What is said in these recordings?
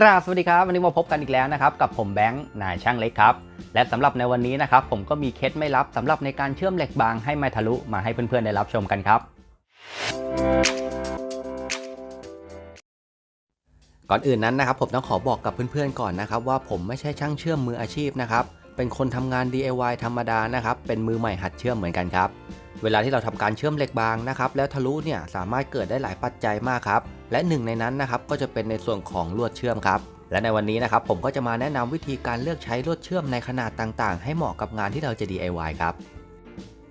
กราบสวัสดีครับ วันนี้มาพบกันอีกแล้วนะครับ กับผมแบงค์นายช่างเล็กครับ และสำหรับในวันนี้นะครับ ผมก็มีเคล็ดไม่ลับสำหรับในการเชื่อมเหล็กบางให้ไม่ทะลุมาให้เพื่อนๆได้รับชมกันครับ ก่อนอื่นนั้นนะครับ ผมต้องขอบอกกับเพื่อนๆก่อนนะครับ ว่าผมไม่ใช่ช่างเชื่อมมืออาชีพนะครับเป็นคนทำงาน DIY ธรรมดานะครับเป็นมือใหม่หัดเชื่อมเหมือนกันครับ เวลาที่เราทำการเชื่อมเหล็กบางนะครับแล้วทะลุเนี่ยสามารถเกิดได้หลายปัจจัยมากครับและหนึ่งในนั้นนะครับก็จะเป็นในส่วนของลวดเชื่อมครับและในวันนี้นะครับผมก็จะมาแนะนำวิธีการเลือกใช้ลวดเชื่อมในขนาดต่างๆ ให้เหมาะกับงานที่เราจะ DIY ครับ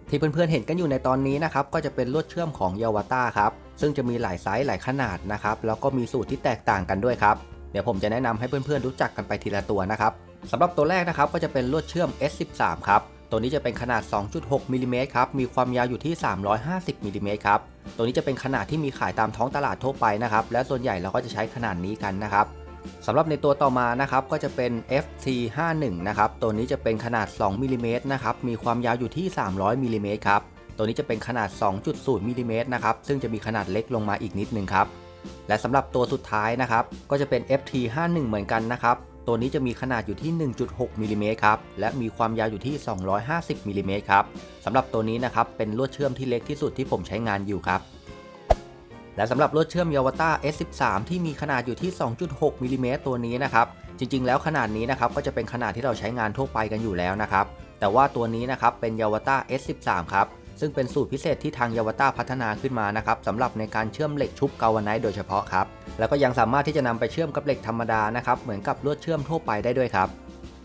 ที่เพื่อนๆเห็นกันอยู่ในตอนนี้นะครับก็จะเป็นลวดเชื่อมของยาวต้าครับซึ่งจะมีหลายไซส์หลายขนาดนะครับแล้วก็มีสูตรที่แตกต่างกันด้วยครับเดี๋ยวผมจะแนะนำให้เพื่อนๆรู้จักกันไปทีละตัวนะครับสำหรับตัวแรกนะครับก็จะเป็นลวดเชื่อม S13 ครับ ตัวนี้จะเป็นขนาด 2.6มิลลิเมตรครับ มีความยาวอยู่ที่ 350มิลลิเมตรครับ ตัวนี้จะเป็นขนาดที่มีขายตามท้องตลาดทั่วไปนะครับ และส่วนใหญ่เราก็จะใช้ขนาดนี้กันนะครับสำหรับในตัวต่อมานะครับก็จะเป็น FT51 นะครับ ตัวนี้จะเป็นขนาด2มิลลิเมตรนะครับ มีความยาวอยู่ที่ 300มิลลิเมตรครับ ตัวนี้จะเป็นขนาด 2.0มิลลิเมตรนะครับ ซึ่งจะมีขนาดเล็กลงมาอีกนิดนึงครับ และสำหรับตัวสุดท้ายนะครับ ก็จะเป็น FT51 เหมือนกันนะครับ ตัวนี้จะมีขนาดอยู่ที่ 1.6มิลลิเมตรครับ และมีความยาวอยู่ที่ 250มิลลิเมตรครับสำหรับตัวนี้นะครับ เป็นลวดเชื่อมที่เล็กที่สุดที่ผมใช้งานอยู่ครับ และสำหรับลวดเชื่อมยาวต้า S13 ที่มีขนาดอยู่ที่ 2.6มิลลิเมตรตัวนี้นะครับ จริง ๆ แล้วขนาดนี้นะครับ ก็จะเป็นขนาดที่เราใช้งานทั่วไปกันอยู่แล้วนะครับ แต่ว่าตัวนี้นะครับ เป็นยาวต้า S13 ครับ ซึ่งเป็นสูตรพิเศษที่ทางยาวต้าพัฒนาขึ้นมานะครับสำหรับในการเชื่อมเหล็กชุบกาวไนท์โดยเฉพาะครับ แล้วก็ยังสามารถที่จะนำไปเชื่อมกับเหล็กธรรมดานะครับเหมือนกับลวดเชื่อมทั่วไปได้ด้วยครับ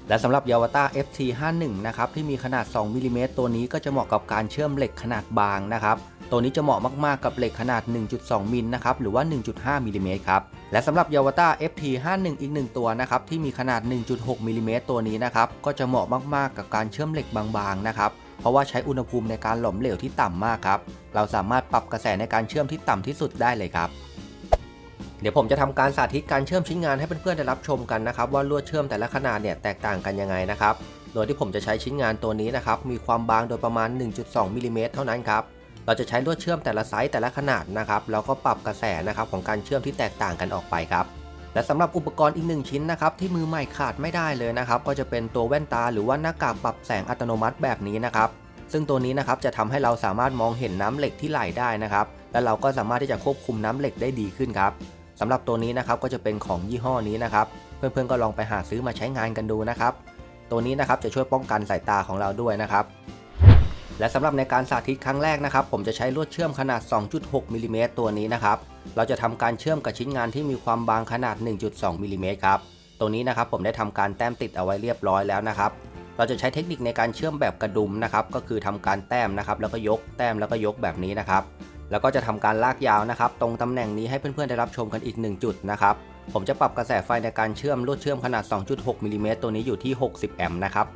และสำหรับยาวต้า FT51 นะครับที่มีขนาด 2มิลลิเมตรตัวนี้ก็จะเหมาะกับการเชื่อมเหล็กขนาดบางนะครับตัวนี้จะเหมาะมาก ๆ กับเหล็กขนาด 1.2 มิลนะครับ หรือว่า 1.5 มิลลิเมตรครับ และสำหรับยาวต้า FT51 อีกหนึ่งตัวนะครับ ที่มีขนาด 1.6 มิลลิเมตรตัวนี้นะครับ ก็จะเหมาะมาก ๆ กับการเชื่อมเหล็กบาง ๆ นะครับ เพราะว่าใช้อุณหภูมิในการหลอมเหลวที่ต่ำมากครับ เราสามารถปรับกระแสในการเชื่อมที่ต่ำที่สุดได้เลยครับ เดี๋ยวผมจะทำการสาธิตการเชื่อมชิ้นงานให้เพื่อนๆได้รับชมกันนะครับว่าลวดเชื่อมแต่ละขนาดเนี่ยแตกต่างกันยังไงนะครับ โดยที่ผมจะใช้ชิ้นงานตัวนี้นะครับมีความบางโดยประมาณ 1.2มิลลิเมตรเท่านั้นครับเราจะใช้ลวดเชื่อมแต่ละไซส์แต่ละขนาดนะครับแล้วก็ปรับกระแสนะครับของการเชื่อมที่แตกต่างกันออกไปครับ และสำหรับอุปกรณ์อีกหนึ่งชิ้นนะครับที่มือใหม่ขาดไม่ได้เลยนะครับก็จะเป็นตัวแว่นตาหรือว่าหน้ากากปรับแสงอัตโนมัติแบบนี้นะครับซึ่งตัวนี้นะครับจะทำให้เราสามารถมองเห็นน้ำเหล็กที่ไหลได้นะครับและเราก็สามารถที่จะควบคุมน้ำเหล็กได้ดีขึ้นครับสำหรับตัวนี้นะครับก็จะเป็นของยี่ห้อนี้นะครับเพื่อนๆก็ลองไปหาซื้อมาใช้งานกันดูนะครับตัวนี้นะครับจะช่วยป้องกันสายตาของเราด้วยนะครับ และสำหรับในการสาธิตครั้งแรกนะครับ ผมจะใช้ลวดเชื่อมขนาด 2.6มิลลิเมตรตัวนี้นะครับ เราจะทำการเชื่อมกับชิ้นงานที่มีความบางขนาด 1.2มิลลิเมตรครับ ตัวนี้นะครับผมได้ทำการแต้มติดเอาไว้เรียบร้อยแล้วนะครับ เราจะใช้เทคนิคในการเชื่อมแบบกระดุมนะครับ ก็คือทำการแต้มนะครับ แล้วก็ยกแต้มแล้วก็ยกแบบนี้นะครับ แล้วก็จะทำการลากยาวนะครับ ตรงตำแหน่งนี้ให้เพื่อนๆได้รับชมกันอีก 1 จุดนะครับ ผมจะปรับกระแสไฟในการเชื่อมลวดเชื่อมขนาด 2.6มิลลิเมตรตัวนี้อยู่ที่ 60 แอมป์นะครับ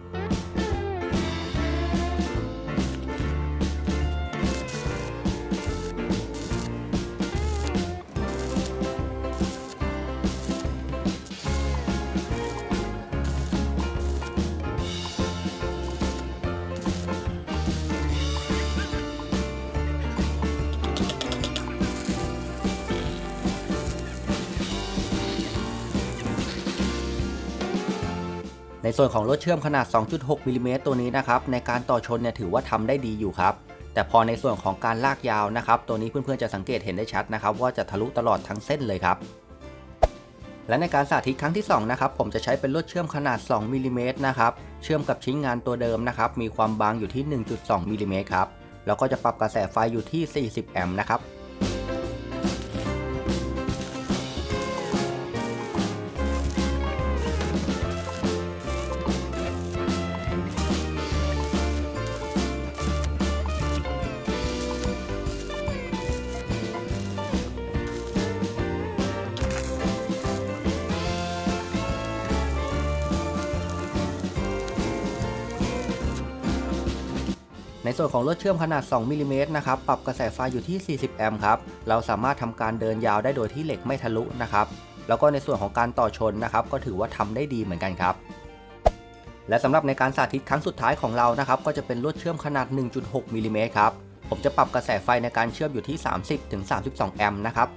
ในส่วนของลวดเชื่อมขนาด 2.6มิลลิเมตรตัวนี้นะครับในการต่อชนเนี่ยถือว่าทำได้ดีอยู่ครับแต่พอในส่วนของการลากยาวนะครับ ตัวนี้เพื่อนๆจะสังเกตเห็นได้ชัดนะครับ ว่าจะทะลุตลอดทั้งเส้นเลยครับ และในการสาธิตครั้งที่2นะครับผมจะใช้เป็นลวดเชื่อมขนาด 2มิลลิเมตรนะครับเชื่อมกับชิ้นงานตัวเดิมนะครับมีความบางอยู่ที่ 1.2มิลลิเมตรครับแล้วก็จะปรับกระแสไฟอยู่ที่ 40 แอมป์นะครับ ในส่วนของลวดเชื่อมขนาด 2 มิลลิเมตรนะครับ ปรับกระแสไฟอยู่ที่ 40 แอมป์ครับ เราสามารถทำการเดินยาวได้โดยที่เหล็กไม่ทะลุนะครับ แล้วก็ในส่วนของการต่อชนนะครับ ก็ถือว่าทำได้ดีเหมือนกันครับ และสำหรับในการสาธิตครั้งสุดท้ายของเรานะครับ ก็จะเป็นลวดเชื่อมขนาด 1.6 มิลลิเมตรครับ ผมจะปรับกระแสไฟในการเชื่อมอยู่ที่ 30-32 แอมป์นะครับ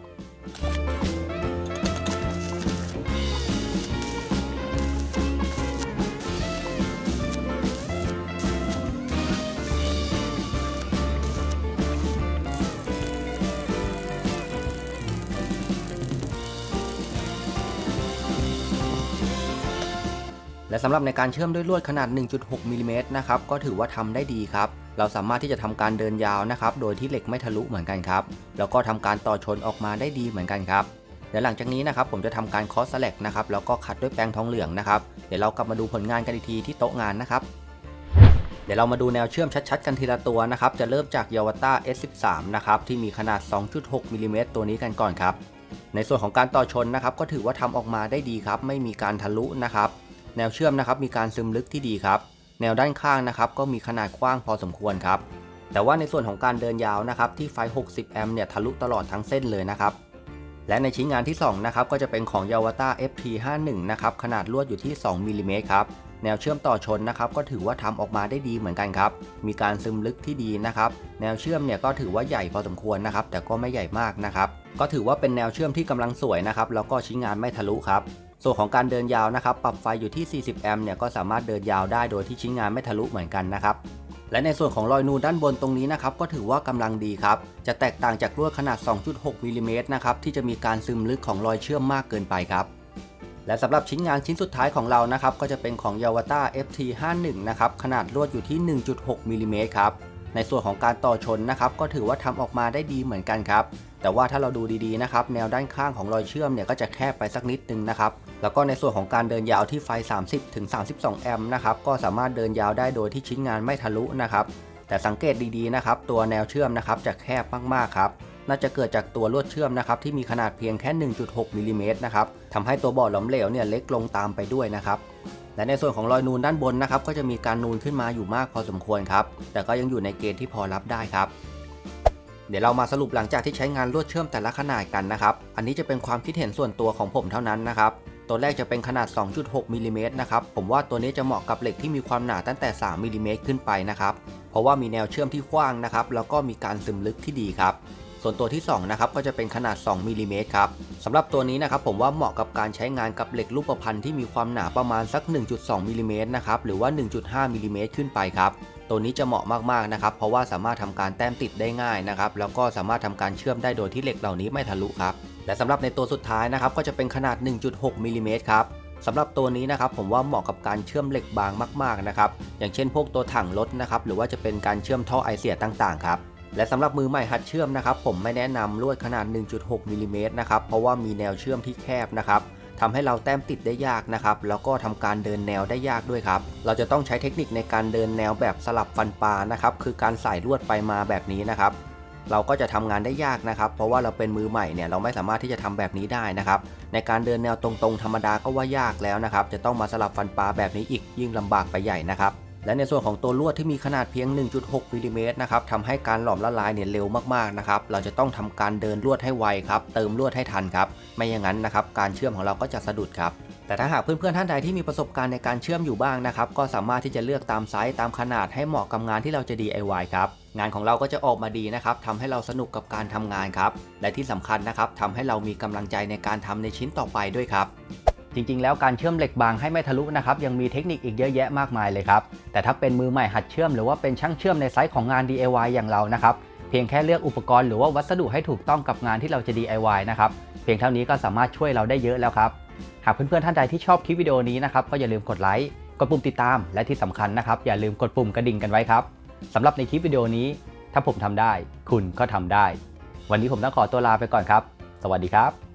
และสำหรับในการเชื่อมด้วยลวดขนาด 1.6มิลลิเมตรนะครับก็ถือว่าทำได้ดีครับเราสามารถที่จะทำการเดินยาวนะครับ โดยที่เหล็กไม่ทะลุเหมือนกันครับ แล้วก็ทำการต่อชนออกมาได้ดีเหมือนกันครับ เดี๋ยวหลังจากนี้นะครับผมจะทำการคอสแลกนะครับ แล้วก็ขัดด้วยแปรงทองเหลืองนะครับ เดี๋ยวเรากลับมาดูผลงานกันอีกทีที่โต๊ะงานนะครับ เดี๋ยวเรามาดูแนวเชื่อมชัดๆ กันทีละตัวนะครับ จะเริ่มจาก Yawata S13 นะครับ ที่มีขนาด 2.6มิลลิเมตรตัวนี้กันก่อนครับ ในส่วนของการต่อชนนะครับ ก็ถือว่าทำออกมาได้ดีครับ ไม่มีการทะลุนะครับ แนวเชื่อมนะครับมีการซึมลึกที่ดีครับ แนวด้านข้างนะครับก็มีขนาดกว้างพอสมควรครับ แต่ว่าในส่วนของการเดินยาวนะครับที่ไฟ 60 แอมป์เนี่ยทะลุตลอดทั้งเส้นเลยนะครับ และในชิ้นงานที่2นะครับก็จะเป็นของ Yawata FT51 นะครับขนาดลวดอยู่ที่ 2มิลลิเมตรครับ แนวเชื่อมต่อชนนะครับก็ถือว่าทำออกมาได้ดีเหมือนกันครับ มีการซึมลึกที่ดีนะครับ แนวเชื่อมเนี่ยก็ถือว่าใหญ่พอสมควรนะครับแต่ก็ไม่ใหญ่มากนะครับ ก็ถือว่าเป็นแนวเชื่อมที่กำลังสวยนะครับแล้วก็ชิ้นงานไม่ทะลุครับ ส่วนของการเดินยาวนะครับ ปรับไฟอยู่ที่ 40 แอมป์เนี่ยก็สามารถเดินยาวได้โดยที่ชิ้นงานไม่ทะลุเหมือนกันนะครับ และในส่วนของรอยนูนด้านบนตรงนี้นะครับก็ถือว่ากำลังดีครับ จะแตกต่างจากลวดขนาด 2.6มิลลิเมตรนะครับที่จะมีการซึมลึกของรอยเชื่อมมากเกินไปครับและสำหรับชิ้นงานชิ้นสุดท้ายของเรานะครับก็จะเป็นของ Yawata FT51 นะครับขนาดลวดอยู่ที่ 1.6มิลลิเมตรครับ ในส่วนของการต่อชนนะครับก็ถือว่าทำออกมาได้ดีเหมือนกันครับ แต่ว่าถ้าเราดูดีๆนะครับแนวด้านข้างของรอยเชื่อมเนี่ยก็จะแคบไปสักนิดนึงนะครับแล้วก็ในส่วนของการเดินยาวที่ไฟ 30ถึง32 แอมป์นะครับก็สามารถเดินยาวได้โดยที่ชิ้นงานไม่ทะลุนะครับแต่สังเกตดีๆนะครับตัวแนวเชื่อมนะครับจะแคบมากๆครับน่าจะเกิดจากตัวลวดเชื่อมนะครับที่มีขนาดเพียงแค่ 1.6มิลลิเมตรนะครับทำให้ตัวบอร์ดหลอมเหลวเนี่ยเล็กลงตามไปด้วยนะครับ และในส่วนของรอยนูนด้านบนนะครับก็จะมีการนูนขึ้นมาอยู่มากพอสมควรครับ แต่ก็ยังอยู่ในเกณฑ์ที่พอรับได้ครับเดี๋ยวเรามาสรุปหลังจากที่ใช้งานลวดเชื่อมแต่ละขนาดกันนะครับ อันนี้จะเป็นความคิดเห็นส่วนตัวของผมเท่านั้นนะครับ ตัวแรกจะเป็นขนาด 2.6มิลลิเมตรนะครับ ผมว่าตัวนี้จะเหมาะกับเหล็กที่มีความหนาตั้งแต่ 3มิลลิเมตรขึ้นไปนะครับ เพราะว่ามีแนวเชื่อมที่กว้างนะครับ แล้วก็มีการซึมลึกที่ดีครับ ส่วนตัวที่2นะครับก็จะเป็นขนาด 2มิลลิเมตรครับสำหรับตัวนี้นะครับผมว่าเหมาะกับการใช้งานกับเหล็กรูปพรรณที่มีความหนาประมาณสัก 1.2มิลลิเมตรนะครับหรือว่า 1.5มิลลิเมตรขึ้นไปครับตัวนี้จะเหมาะมากๆนะครับเพราะว่าสามารถทำการแต้มติดได้ง่ายนะครับแล้วก็สามารถทำการเชื่อมได้โดยที่เหล็กเหล่านี้ไม่ทะลุครับและสำหรับในตัวสุดท้ายนะครับก็จะเป็นขนาด 1.6มิลลิเมตรครับสำหรับตัวนี้นะครับผมว่าเหมาะกับการเชื่อมเหล็กบางมากๆนะครับอย่างเช่นพวกตัวถังรถนะครับหรือว่าจะเป็นการเชื่อมท่อไอเสียต่างๆครับ และสำหรับมือใหม่หัดเชื่อมนะครับผมไม่แนะนำลวดขนาด 1.6มิลลิเมตรนะครับเพราะว่ามีแนวเชื่อมที่แคบนะครับทำให้เราแต้มติดได้ยากนะครับแล้วก็ทำการเดินแนวได้ยากด้วยครับ เราจะต้องใช้เทคนิคในการเดินแนวแบบสลับฟันปลานะครับคือการใส่ลวดไปมาแบบนี้นะครับ เราก็จะทำงานได้ยากนะครับ เพราะว่าเราเป็นมือใหม่เนี่ยเราไม่สามารถที่จะทำแบบนี้ได้นะครับ ในการเดินแนวตรงๆ ธรรมดาก็ว่ายากแล้วนะครับ จะต้องมาสลับฟันปลาแบบนี้อีกยิ่งลำบากไปใหญ่นะครับ และในส่วนของตัวลวดที่มีขนาดเพียง 1.6มิลลิเมตรนะครับทำให้การหลอมละลายเนี่ยเร็วมากๆนะครับ เราจะต้องทำการเดินลวดให้ไวครับ เติมลวดให้ทันครับ ไม่อย่างนั้นนะครับ การเชื่อมของเราก็จะสะดุดครับ แต่ถ้าหากเพื่อนๆท่านใดที่มีประสบการณ์ในการเชื่อมอยู่บ้างนะครับ ก็สามารถที่จะเลือกตามไซส์ตามขนาดให้เหมาะกับงานที่เราจะ DIY ครับ งานของเราก็จะออกมาดีนะครับทำให้เราสนุกกับการทำงานครับ และที่สำคัญนะครับทำให้เรามีกำลังใจในการทำในชิ้นต่อไปด้วยครับ จริงๆ แล้วการเชื่อมเหล็กบางให้ไม่ทะลุนะครับยังมีเทคนิคอีกเยอะแยะมากมายเลยครับ แต่ถ้าเป็นมือใหม่หัดเชื่อมหรือว่าเป็นช่างเชื่อมในไซส์ของงาน DIY อย่างเรานะครับ เพียงแค่เลือกอุปกรณ์หรือว่าวัสดุให้ถูกต้องกับงานที่เราจะ DIY นะครับ เพียงเท่านี้ก็สามารถช่วยเราได้เยอะแล้วครับ หากเพื่อนๆท่านใดที่ชอบคลิปวิดีโอนี้นะครับก็อย่าลืมกดไลค์ กดปุ่มติดตาม และที่สำคัญนะครับอย่าลืมกดปุ่มกระดิ่งกันไว้ครับสำหรับในคลิปวิดีโอนี้ ถ้าผมทำได้ คุณก็ทำได้ วันนี้ผมต้องขอตัวลาไปก่อนครับ สวัสดีครับ